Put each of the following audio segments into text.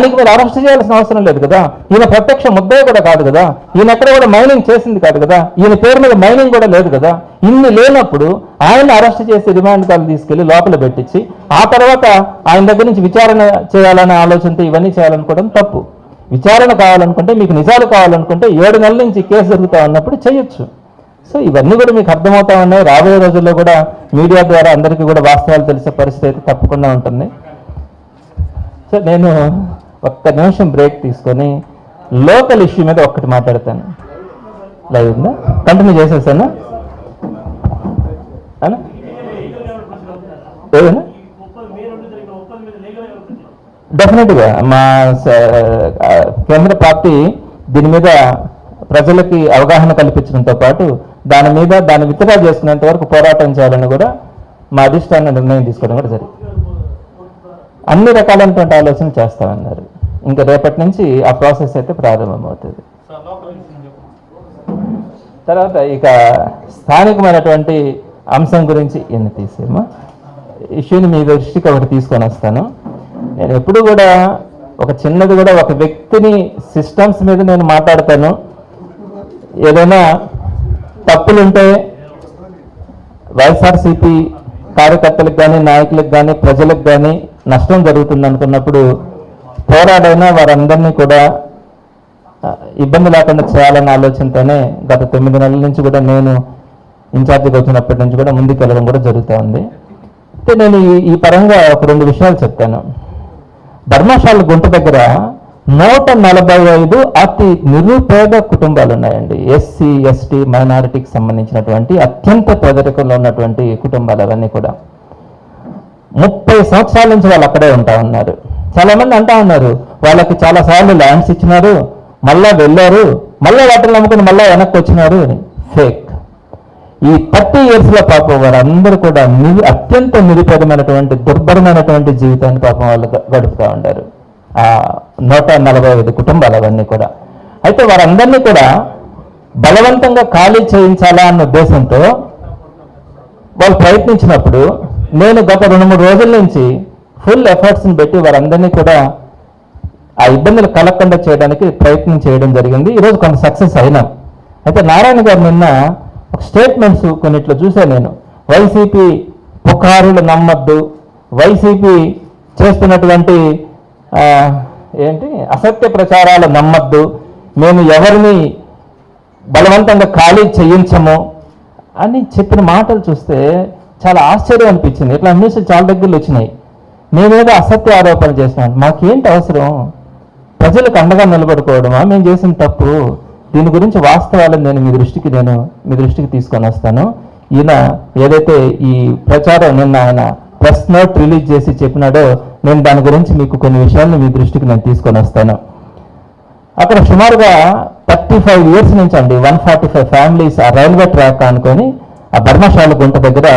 దానికి మీరు అరెస్ట్ చేయాల్సిన అవసరం లేదు కదా. ఈయన ప్రత్యక్ష ముద్దే కూడా కాదు కదా. ఈయన ఎక్కడ కూడా మైనింగ్ చేసింది కాదు కదా. ఈయన పేరు మీద మైనింగ్ కూడా లేదు కదా. ఇన్ని లేనప్పుడు ఆయన అరెస్ట్ చేసి రిమాండ్ కాల్ తీసుకెళ్ళి లోపల పెట్టించి ఆ తర్వాత ఆయన దగ్గర నుంచి విచారణ చేయాలనే ఆలోచనతో ఇవన్నీ చేయాలనుకోవడం తప్పు. విచారణ కావాలనుకుంటే మీకు నిజాలు కావాలనుకుంటే ఏడు నెలల నుంచి కేసు జరుగుతా ఉన్నప్పుడు చేయొచ్చు. సో ఇవన్నీ కూడా మీకు అర్థమవుతా ఉన్నాయి. రాబోయే రోజుల్లో కూడా మీడియా ద్వారా అందరికీ కూడా వాస్తవాలు తెలిసే పరిస్థితి అయితే తప్పకుండా ఉంటుంది. సో నేను ఒక్క నిమిషం బ్రేక్ తీసుకొని లోకల్ ఇష్యూ మీద ఒక్కటి మాట్లాడతాను. లైవ్ ఉందా? కంటిన్యూ చేసేసాను? అవునా? ఏదైనా? డెఫినెట్గా మా కేంద్ర పార్టీ దీని మీద ప్రజలకి అవగాహన కల్పించడంతో పాటు దాని మీద దాన్ని విత్డ్రా చేసుకునేంత వరకు పోరాటం చేయాలని కూడా మా అధిష్టాన నిర్ణయం తీసుకోవడం కూడా జరిగింది. అన్ని రకాలైనటువంటి ఆలోచనలు చేస్తామన్నారు. ఇంకా రేపటి నుంచి ఆ ప్రాసెస్ అయితే ప్రారంభమవుతుంది. తర్వాత ఇక స్థానికమైనటువంటి అంశం గురించి ఎన్ని తీసేమా. ఇష్యూని మీ దృష్టికి ఒకటి తీసుకొని వస్తాను. నేను ఎప్పుడు కూడా ఒక చిన్నది కూడా ఒక వ్యక్తిని సిస్టమ్స్ మీద నేను మాట్లాడతాను. ఏదైనా తప్పులుంటే వైఎస్ఆర్సీపీ కార్యకర్తలకు కానీ నాయకులకు కానీ ప్రజలకు కానీ నష్టం జరుగుతుంది అనుకున్నప్పుడు పోరాడైనా వారందరినీ కూడా ఇబ్బంది లేకుండా చేయాలన్న ఆలోచనతోనే గత తొమ్మిది నెలల నుంచి కూడా నేను ఇన్ఛార్జికి వచ్చినప్పటి నుంచి కూడా ముందుకు వెళ్ళడం కూడా జరుగుతూ ఉంది. అయితే నేను ఈ- ఈ పరంగా ఒక రెండు విషయాలు చెప్తాను. ధర్మశాల గుంట దగ్గర నూట నలభై ఐదు అతి నిరుపేద కుటుంబాలు ఉన్నాయండి. ఎస్సీ ఎస్టీ మైనారిటీకి సంబంధించినటువంటి అత్యంత పేదరికంలో ఉన్నటువంటి కుటుంబాలు అవన్నీ కూడా. ముప్పై సంవత్సరాల నుంచి వాళ్ళు అక్కడే ఉంటా ఉన్నారు. చాలా మంది అంటా ఉన్నారు వాళ్ళకి చాలా సార్లు ల్యాండ్స్ ఇచ్చినారు మళ్ళా వెళ్ళారు మళ్ళా వాటిని నమ్ముకుని మళ్ళా వెనక్కి వచ్చినారు అని. ఫేక్ ఈ థర్టీ ఇయర్స్లో పాపం వారందరూ కూడా నిరు అత్యంత నిరుపేదమైనటువంటి దుర్భరమైనటువంటి జీవితాన్ని పాపం వాళ్ళు గడుపుతూ ఉంటారు ఆ నూట నలభై ఐదు కుటుంబాలు అవన్నీ కూడా. అయితే వారందరినీ కూడా బలవంతంగా ఖాళీ చేయించాలా అన్న ఉద్దేశంతో వాళ్ళు ప్రయత్నించినప్పుడు నేను గత రెండు మూడు రోజుల నుంచి ఫుల్ ఎఫర్ట్స్ని పెట్టి వారందరినీ కూడా ఆ ఇబ్బందులు కలగకుండా చేయడానికి ప్రయత్నం చేయడం జరిగింది. ఈరోజు కొంత సక్సెస్ అయినాం. అయితే నారాయణ గారు నిన్న ఒక స్టేట్మెంట్స్ కొన్నిట్లో చూశాను నేను. వైసీపీ పుకారులు నమ్మద్దు. వైసీపీ చేస్తున్నటువంటి ఏంటి? అసత్య ప్రచారాలు నమ్మద్దు. మేము ఎవరిని బలవంతంగా ఖాళీ చేయించము అని చెప్పిన మాటలు చూస్తే చాలా ఆశ్చర్యం అనిపించింది. ఇట్లా న్యూస్ చాలా దగ్గరలో వచ్చినాయి. మేమేదో అసత్య ఆరోపణలు చేసినాం మాకేంటి అవసరం? ప్రజలకు అండగా నిలబడుకోవడమా? మేము చేసిన తప్పు. దీని గురించి వాస్తవాలను నేను మీ దృష్టికి నేను మీ దృష్టికి తీసుకొని వస్తాను. ఈయన ఏదైతే ఈ ప్రచారం నిన్న ఆయన ప్రెస్ నోట్ రిలీజ్ చేసి చెప్పినాడో నేను దాని గురించి మీకు కొన్ని విషయాలను మీ దృష్టికి నేను తీసుకొని వస్తాను. అక్కడ సుమారుగా థర్టీ ఫైవ్ ఇయర్స్ నుంచి అండి వన్ ఫార్టీ ఫైవ్ ఫ్యామిలీస్ ఆ రైల్వే ట్రాక్ అనుకొని ఆ బర్మశాల గుంట దగ్గర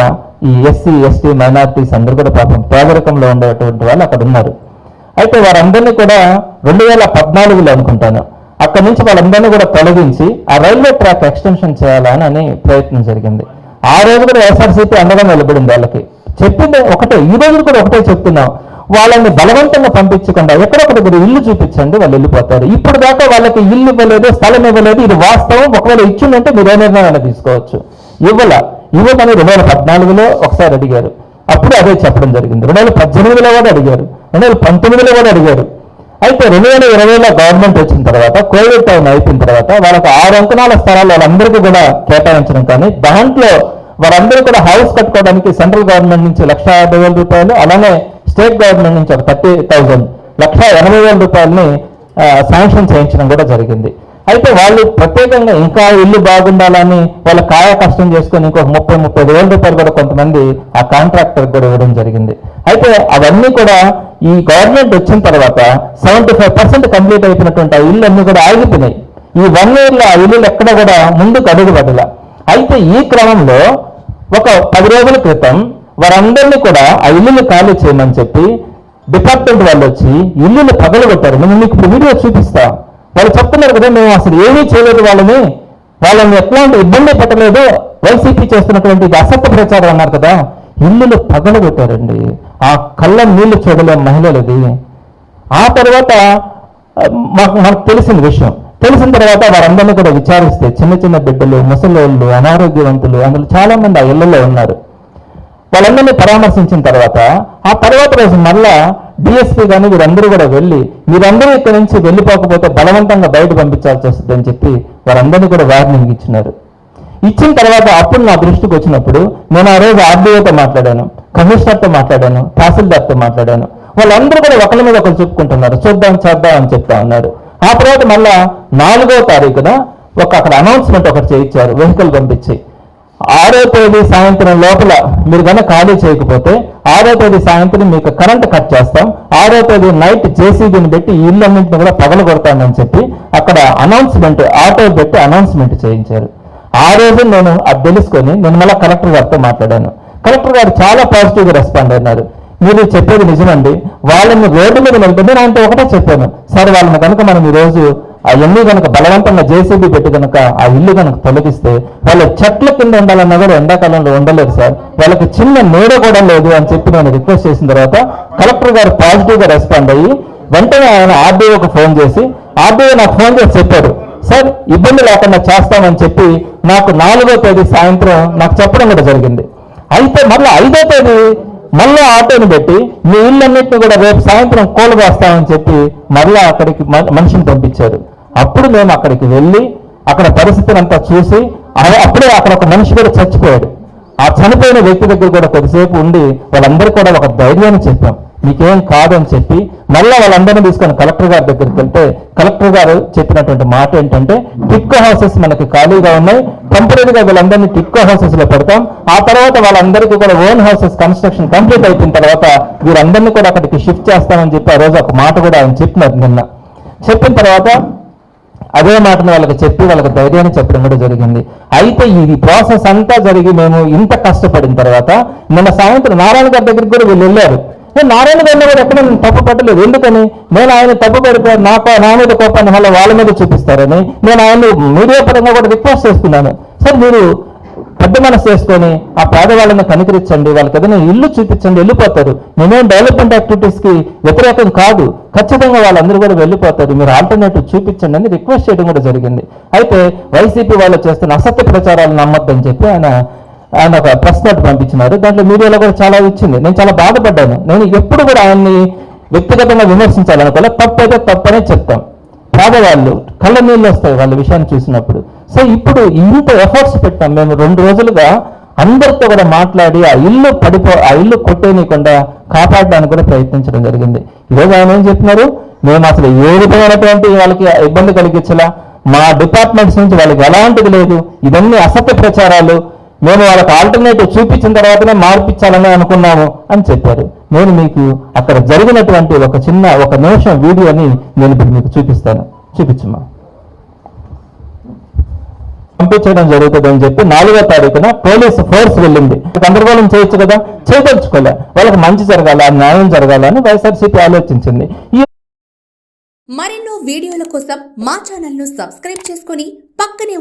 ఈ ఎస్సీ ఎస్టీ మైనార్టీస్ అందరూ కూడా పాపం పేదరికంలో ఉండేటువంటి వాళ్ళు అక్కడ ఉన్నారు. అయితే వారందరినీ కూడా రెండు వేల పద్నాలుగులో అనుకుంటాను. అక్కడి నుంచి వాళ్ళందరినీ కూడా తొలగించి ఆ రైల్వే ట్రాక్ ఎక్స్టెన్షన్ చేయాలని అని ప్రయత్నం జరిగింది. ఆ రోజు కూడా ఎస్ఆర్సీపీ అందడం వెళ్ళబడింది వాళ్ళకి. చెప్పింది ఒకటే ఈ రోజు కూడా ఒకటే చెప్తున్నాం. వాళ్ళని బలవంతంగా పంపించకుండా ఎక్కడొకటి ఇల్లు చూపించండి వాళ్ళు వెళ్ళిపోతారు. ఇప్పుడు దాకా వాళ్ళకి ఇల్లు ఇవ్వలేదు స్థలం ఇవ్వలేదు ఇది వాస్తవం. ఒకవేళ ఇచ్చిందంటే మీరు ఏ నిర్ణయాన్ని తీసుకోవచ్చు? ఇవ్వాల. ఇవ్వమని రెండు వేల పద్నాలుగులో ఒకసారి అడిగారు. అప్పుడు అదే చెప్పడం జరిగింది. రెండు వేల పద్దెనిమిదిలో కూడా అడిగారు. రెండు వేల పంతొమ్మిదిలో కూడా అడిగారు. అయితే రెండు వేల ఇరవైలో గవర్నమెంట్ వచ్చిన తర్వాత కోవిడ్ టైం అయిపోయిన తర్వాత వాళ్ళకు ఆరు అంకణాల స్థలాలు వాళ్ళందరికీ కూడా కేటాయించడం కానీ దాంట్లో వారందరూ కూడా హౌస్ కట్టుకోవడానికి సెంట్రల్ గవర్నమెంట్ నుంచి లక్ష యాభై వేల రూపాయలు అలానే స్టేట్ గవర్నమెంట్ నుంచి ఒక థర్టీ థౌజండ్ లక్ష ఎనభై వేల రూపాయలని శాంక్షన్ చేయించడం కూడా జరిగింది. అయితే వాళ్ళు ప్రత్యేకంగా ఇంకా ఇల్లు బాగుండాలని వాళ్ళ కాయ కష్టం చేసుకొని ఇంకొక ముప్పై ముప్పై వేల రూపాయలు కూడా కొంతమంది ఆ కాంట్రాక్టర్ కూడా ఇవ్వడం జరిగింది. అయితే అవన్నీ కూడా ఈ గవర్నమెంట్ వచ్చిన తర్వాత సెవెంటీ ఫైవ్ పర్సెంట్ కంప్లీట్ అయిపోయినటువంటి ఆ ఇల్లు అన్నీ కూడా ఆగిపోయినాయి. ఈ వన్ ఇయర్లో ఆ ఇల్లు ఎక్కడ కూడా ముందుకు అడుగుపడల. అయితే ఈ క్రమంలో ఒక పది రోజుల క్రితం వారందరినీ కూడా ఆ ఇల్లులు ఖాళీ చేయమని చెప్పి డిపార్ట్మెంట్ వాళ్ళు వచ్చి ఇల్లులు పగలగొట్టారు. నేను మీకు వీడియో చూపిస్తాను వాళ్ళు చెప్తున్నారు కదా మేము అసలు ఏమీ చేయలేదు వాళ్ళని. వాళ్ళని ఎట్లాంటి ఇబ్బంది పెట్టలేదు వైసీపీ చేస్తున్నటువంటి ఇది అసత్య ప్రచారం అన్నారు కదా ఇల్లులు పగలగొట్టారండి. ఆ కళ్ళ నీళ్ళు చూడలే మహిళలది ఆ తర్వాత మాకు మనకు తెలిసిన విషయం. తెలిసిన తర్వాత వారందరినీ కూడా విచారిస్తే చిన్న చిన్న బిడ్డలు ముసలోళ్ళు అనారోగ్యవంతులు అందులో చాలామంది ఆ ఇళ్ళలో ఉన్నారు. వాళ్ళందరినీ పరామర్శించిన తర్వాత ఆ తర్వాత రోజు మళ్ళా డిఎస్పీ కానీ వీరందరూ కూడా వెళ్ళి మీరందరూ ఇక్కడి నుంచి వెళ్ళిపోకపోతే బలవంతంగా బయట పంపించాల్సి వస్తుంది అని చెప్పి వారందరినీ కూడా వార్నింగ్ ఇచ్చినారు. ఇచ్చిన తర్వాత అప్పుడు నా దృష్టికి వచ్చినప్పుడు నేను ఆ రోజు ఆర్డీఓతో మాట్లాడాను కమిషనర్తో మాట్లాడాను తహసీల్దార్తో మాట్లాడాను. వాళ్ళందరూ కూడా ఒకరి మీద ఒకరు చెప్పుకుంటున్నారు చూద్దాం చేద్దాం అని చెప్తా ఉన్నారు ఆ తర్వాత మళ్ళా నాలుగో తారీఖున ఒక అక్కడ అనౌన్స్మెంట్ ఒకటి చేయించారు వెహికల్ పంపించి. ఆరో తేదీ సాయంత్రం లోపల మీరు కనుక ఖాళీ చేయకపోతే ఆరో తేదీ సాయంత్రం మీకు కరెంట్ కట్ చేస్తాం. ఆరో తేదీ నైట్ జేసీబీని పెట్టి ఇళ్ళన్నింటిని కూడా పగలు కొడతామని చెప్పి అక్కడ అనౌన్స్మెంట్ ఆటో పెట్టి అనౌన్స్మెంట్ చేయించారు. ఆ రోజు నేను అది తెలుసుకొని నేను మళ్ళీ కలెక్టర్ గారితో మాట్లాడాను. కలెక్టర్ గారు చాలా పాజిటివ్గా రెస్పాండ్ అయినారు మీరు చెప్పేది నిజమండి. వాళ్ళని రోడ్డు మీద నిలబడి నేను ఒకటే చెప్పాను. సార్ వాళ్ళని కనుక మనం ఈ రోజు అవన్నీ కనుక బలవంతంగా జేసీబీ పెట్టి కనుక ఆ ఇల్లు కనుక తొలగిస్తే వాళ్ళ చెట్ల కింద ఉండాలన్నా కూడా ఎండాకాలంలో ఉండలేదు సార్. వాళ్ళకి చిన్న నీడ కూడా లేదు అని చెప్పి నేను రిక్వెస్ట్ చేసిన తర్వాత కలెక్టర్ గారు పాజిటివ్గా రెస్పాండ్ అయ్యి వెంటనే ఆయన ఆర్డీఓకి ఫోన్ చేసి ఆర్డీఓ నాకు ఫోన్ చేసి చెప్పారు సార్ ఇబ్బంది లేకుండా చేస్తామని చెప్పి నాకు నాలుగో తేదీ సాయంత్రం నాకు చెప్పడం కూడా జరిగింది. అయితే మళ్ళీ ఐదో తేదీ మళ్ళీ ఆటోని పెట్టి మీ ఇళ్ళన్నింటినీ కూడా రేపు సాయంత్రం కోలు వేస్తామని చెప్పి మళ్ళీ అక్కడికి మ- మనిషిని పంపించారు. అప్పుడు మేము అక్కడికి వెళ్ళి అక్కడ పరిస్థితిని అంతా చూసి అప్పుడే అక్కడ ఒక మనిషి కూడా చచ్చిపోయాడు. ఆ చనిపోయిన వ్యక్తి దగ్గర కూడా కొద్దిసేపు ఉండి వాళ్ళందరూ కూడా ఒక ధైర్యాన్ని చెప్పాం. మీకేం కాదని చెప్పి మళ్ళీ వాళ్ళందరినీ తీసుకొని కలెక్టర్ గారి దగ్గరికి వెళ్తే కలెక్టర్ గారు చెప్పినటువంటి మాట ఏంటంటే టిక్కో హౌసెస్ మనకి ఖాళీగా ఉన్నాయి. టెంపరీగా వీళ్ళందరినీ టిక్కో హౌసెస్లో పెడతాం. ఆ తర్వాత వాళ్ళందరికీ కూడా ఓన్ హౌసెస్ కన్స్ట్రక్షన్ కంప్లీట్ అయిపోయిన తర్వాత వీరందరినీ కూడా అక్కడికి షిఫ్ట్ చేస్తామని చెప్పి ఆ రోజు ఒక మాట కూడా ఆయన చెప్పినారు నిన్న. చెప్పిన తర్వాత అదే మాటను వాళ్ళకి చెప్పి వాళ్ళకి ధైర్యాన్ని చెప్పడం కూడా జరిగింది. అయితే ఇది ప్రాసెస్ అంతా జరిగి మేము ఇంత కష్టపడిన తర్వాత నిన్న సాయంత్రం నారాయణ గారి దగ్గరికి కూడా వీళ్ళు వెళ్ళారు. నేను నారాయణ గారిని కూడా ఎక్కడ తప్పు పట్టలేదు. ఎందుకని? నేను ఆయన తప్పు పెడితే నా నా మీద కోపాన్ని మళ్ళీ వాళ్ళ మీద చూపిస్తారని నేను ఆయన మీడియా పరంగా కూడా రిక్వెస్ట్ చేస్తున్నాను. సార్ మీరు పెద్ద మనసు చేసుకొని ఆ పేదవాళ్ళని కనికరించండి వాళ్ళకి ఏదైనా ఇల్లు చూపించండి వెళ్ళిపోతారు. మేమేం డెవలప్మెంట్ యాక్టివిటీస్కి వ్యతిరేకం కాదు. ఖచ్చితంగా వాళ్ళందరూ కూడా వెళ్ళిపోతారు. మీరు ఆల్టర్నేటివ్ చూపించండి అని రిక్వెస్ట్ చేయడం కూడా జరిగింది. అయితే వైసీపీ వాళ్ళు చేస్తున్న అసత్య ప్రచారాలు నమ్మొద్దని చెప్పి ఆయన ఆయన ఒక ప్రెస్ నోట్ పంపించినారు. దాంట్లో మీడియాలో కూడా చాలా వచ్చింది నేను చాలా బాధపడ్డాను. నేను ఎప్పుడు కూడా ఆయన్ని వ్యక్తిగతంగా విమర్శించాలనుకోలే. తప్పైతే తప్పనే చెప్తాం. పేదవాళ్ళు కళ్ళ నీళ్ళు వస్తాయి వాళ్ళ విషయాన్ని చూసినప్పుడు. సో ఇప్పుడు ఇంత ఎఫర్ట్స్ పెట్టాం. మేము రెండు రోజులుగా అందరితో కూడా మాట్లాడి ఆ ఇల్లు పడిపో ఆ ఇల్లు కొట్టేయకుండా కాపాడడానికి కూడా ప్రయత్నించడం జరిగింది. ఈరోజు ఆయన ఏం చెప్తున్నారు మేము అసలు ఏ విధమైనటువంటి వాళ్ళకి ఇబ్బంది కలిగించలా? మా డిపార్ట్మెంట్స్ నుంచి వాళ్ళకి ఎలాంటిది లేదు? ఇవన్నీ అసత్య ప్రచారాలు. మేము వాళ్ళకి ఆల్టర్నేటివ్ చూపించిన తర్వాతనే మార్పించాలని అనుకున్నాము అని చెప్పారు. నేను మీకు అక్కడ జరిగినటువంటి ఒక చిన్న ఒక నిమిషం వీడియోని నేను ఇప్పుడు మీకు చూపిస్తాను. చూపించమ్మా పంపించడం జరుగుతుంది అని చెప్పి నాలుగో తారీఖున పోలీస్ ఫోర్స్ వెళ్ళింది. గందరగోళం చేయొచ్చు కదా? చేయదలుచుకోలే వాళ్ళకి మంచి జరగాల? న్యాయం జరగాల అని వైఎస్ఆర్సీపీ ఆలోచించింది. మరెన్నో వీడియోల కోసం మా ఛానల్ను సబ్స్క్రైబ్ చేసుకొని పక్కనే